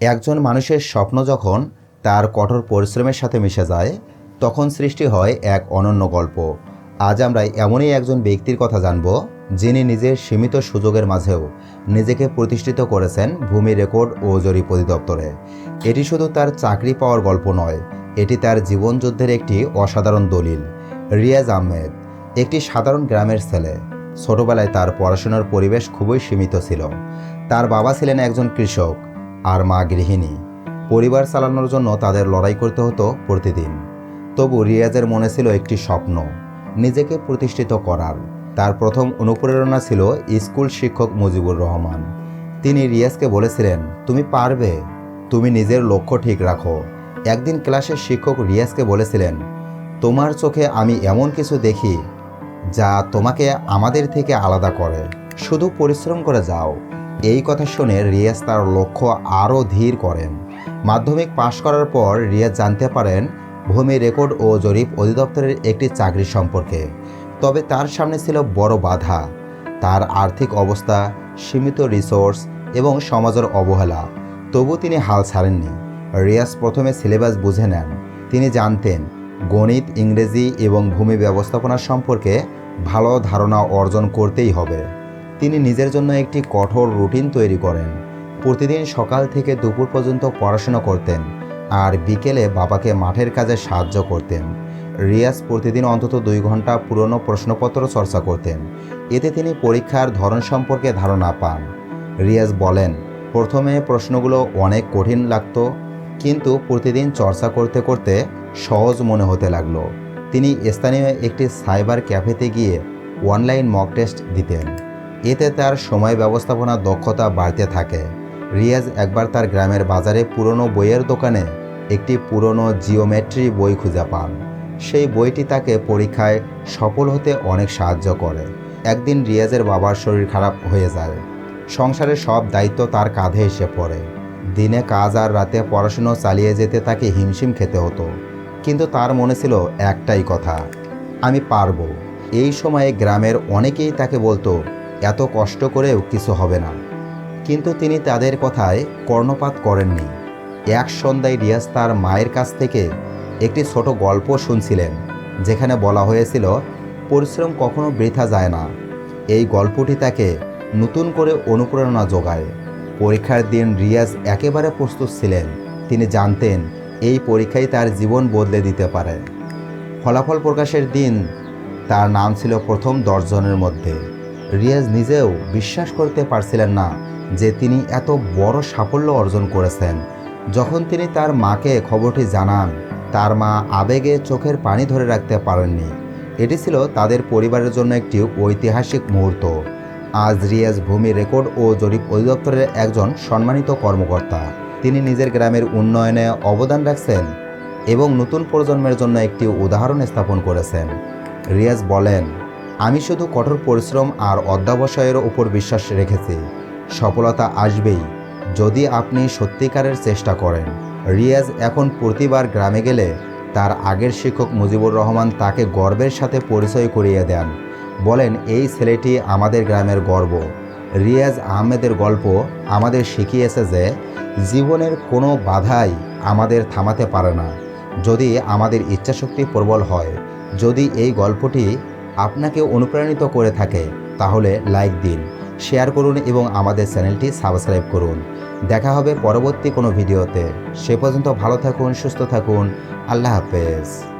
একজন মানুষের স্বপ্ন যখন তার কঠোর পরিশ্রমের সাথে মিশে যায়, তখন সৃষ্টি হয় এক অনন্য গল্প। আজ আমরা এমনই একজন ব্যক্তির কথা জানব, যিনি নিজের সীমিত সুযোগের মাঝেও নিজেকে প্রতিষ্ঠিত করেছেন ভূমি রেকর্ড ও জরিপ অধিদপ্তরে। এটি শুধু তার চাকরি পাওয়ার গল্প নয়, এটি তার জীবনযুদ্ধের একটি অসাধারণ দলিল। রিয়াজ আহমেদ, একটি সাধারণ গ্রামের ছেলে। ছোটবেলায় তার পড়াশোনার পরিবেশ খুবই সীমিত ছিল। তার বাবা ছিলেন একজন কৃষক। আর মা গৃহিণী। পরিবার চালানোর জন্য তাদের লড়াই করতে হতো প্রতিদিন। তবু রিয়াজের মনে ছিল একটি স্বপ্ন, নিজেকে প্রতিষ্ঠিত করার। তার প্রথম অনুপ্রেরণা ছিল স্কুল শিক্ষক মুজিবুর রহমান। তিনি রিয়াজকে বলেছিলেন, তুমি পারবে, তুমি নিজের লক্ষ্য ঠিক রাখো। একদিন ক্লাসের শিক্ষক রিয়াজকে বলেছিলেন, তোমার চোখে আমি এমন কিছু দেখি যা তোমাকে আমাদের থেকে আলাদা করে। শুধু পরিশ্রম করে যাও এই কথা শুনে রিয়াজ তার লক্ষ্য আরও ধীর করেন। মাধ্যমিক পাশ করার পর রিয়াজ জানতে পারেন, ভূমি রেকর্ড ও জরিপ অধিদপ্তরের একটি চাকরি সম্পর্কে। তবে তার সামনে ছিল বড় বাধা। তার আর্থিক অবস্থা, সীমিত রিসোর্স এবং সমাজের অবহেলা, তবু তিনি হাল ছাড়েননি। রিয়াজ প্রথমে সিলেবাস বুঝে নেন। তিনি জানতেন, গণিত, ইংরেজি এবং ভূমি ব্যবস্থাপনা সম্পর্কে ভালো ধারণা অর্জন করতেই হবে। তিনি নিজের জন্য একটি কঠোর রুটিন তৈরি করেন। প্রতিদিন সকাল থেকে দুপুর পর্যন্ত পড়াশোনা করতেন আর বিকেলে বাবাকে মাঠের কাজে সাহায্য করতেন। রিয়াজ প্রতিদিন অন্তত দুই ঘণ্টা পুরনো প্রশ্নপত্র চর্চা করতেন। এতে তিনি পরীক্ষার ধরন সম্পর্কে ধারণা পান। রিয়াজ বলেন, প্রথমে প্রশ্নগুলো অনেক কঠিন লাগতো, কিন্তু প্রতিদিন চর্চা করতে করতে সহজ মনে হতে লাগল। তিনি স্থানীয় একটি সাইবার ক্যাফেতে গিয়ে অনলাইন মক টেস্ট দিতেন। এতে তার সময় ব্যবস্থাপনা দক্ষতা বাড়তে থাকে। রিয়াজ একবার তার গ্রামের বাজারে পুরনো বইয়ের দোকানে একটি পুরনো জিওমেট্রি বই খুঁজে পান। সেই বইটি তাকে পরীক্ষায় সফল হতে অনেক সাহায্য করে। একদিন রিয়াজের বাবার শরীর খারাপ হয়ে যায়। সংসারের সব দায়িত্ব তার কাঁধে এসে পড়ে। দিনে কাজ আর রাতে পড়াশুনো চালিয়ে যেতে তাকে হিমশিম খেতে হতো। কিন্তু তার মনে ছিল একটাই কথা, আমি পারব। এই সময়ে গ্রামের অনেকেই তাকে বলতো এত কষ্ট করেও কিছু হবে না। কিন্তু তিনি তাদের কথায় কর্ণপাত করেননি। এক সন্ধ্যায় রিয়াজ তার মায়ের কাছ থেকে একটি ছোট গল্প শুনছিলেন, যেখানে বলা হয়েছিল, পরিশ্রম কখনো বৃথা যায় না। এই গল্পটি তাকে নতুন করে অনুপ্রেরণা যোগায়। পরীক্ষার দিন রিয়াজ একেবারে প্রস্তুত ছিলেন। তিনি জানতেন, এই পরীক্ষাই তার জীবন বদলে দিতে পারে। ফলাফল প্রকাশের দিন তার নাম ছিল প্রথম দশজনের মধ্যে। রিয়াজ নিজেও বিশ্বাস করতে পারছিলেন না যে তিনি এত বড় সাফল্য অর্জন করেছেন। যখন তিনি তার মাকে খবরটি জানান, তার মা আবেগে চোখের পানি ধরে রাখতে পারেননি। এটি ছিল তাদের পরিবারের জন্য একটি ঐতিহাসিক মুহূর্ত। আজ রিয়াজ ভূমি রেকর্ড ও জরিপ অধিদপ্তরের একজন সম্মানিত কর্মকর্তা। তিনি নিজের গ্রামের উন্নয়নে অবদান রাখছেন এবং নতুন প্রজন্মের জন্য একটি উদাহরণ স্থাপন করেছেন। রিয়াজ বলেন আমি শুধু কঠোর পরিশ্রম আর অধ্যাবসায়ের উপর বিশ্বাস রেখেছি। সফলতা আসবেই, যদি আপনি সত্যিকারের চেষ্টা করেন। রিয়াজ এখন প্রতিবার গ্রামে গেলে তার আগের শিক্ষক মুজিবুর রহমান তাকে গর্বের সাথে পরিচয় করিয়ে দেন। বলেন, এই ছেলেটি আমাদের গ্রামের গর্ব। রিয়াজ আহমেদের গল্প আমাদের শিখিয়েছে যে, জীবনের কোনো বাধাই আমাদের থামাতে পারে না। যদি আমাদের ইচ্ছাশক্তি প্রবল হয়, যদি এই গল্পটি আপনাকে অনুপ্রাণিত করে থাকে, তাহলে লাইক দিন, শেয়ার করুন এবং আমাদের চ্যানেলটি সাবস্ক্রাইব করুন। দেখা হবে পরবর্তী কোনো ভিডিওতে। সে পর্যন্ত ভালো থাকুন, সুস্থ থাকুন। আল্লাহ হাফেজ।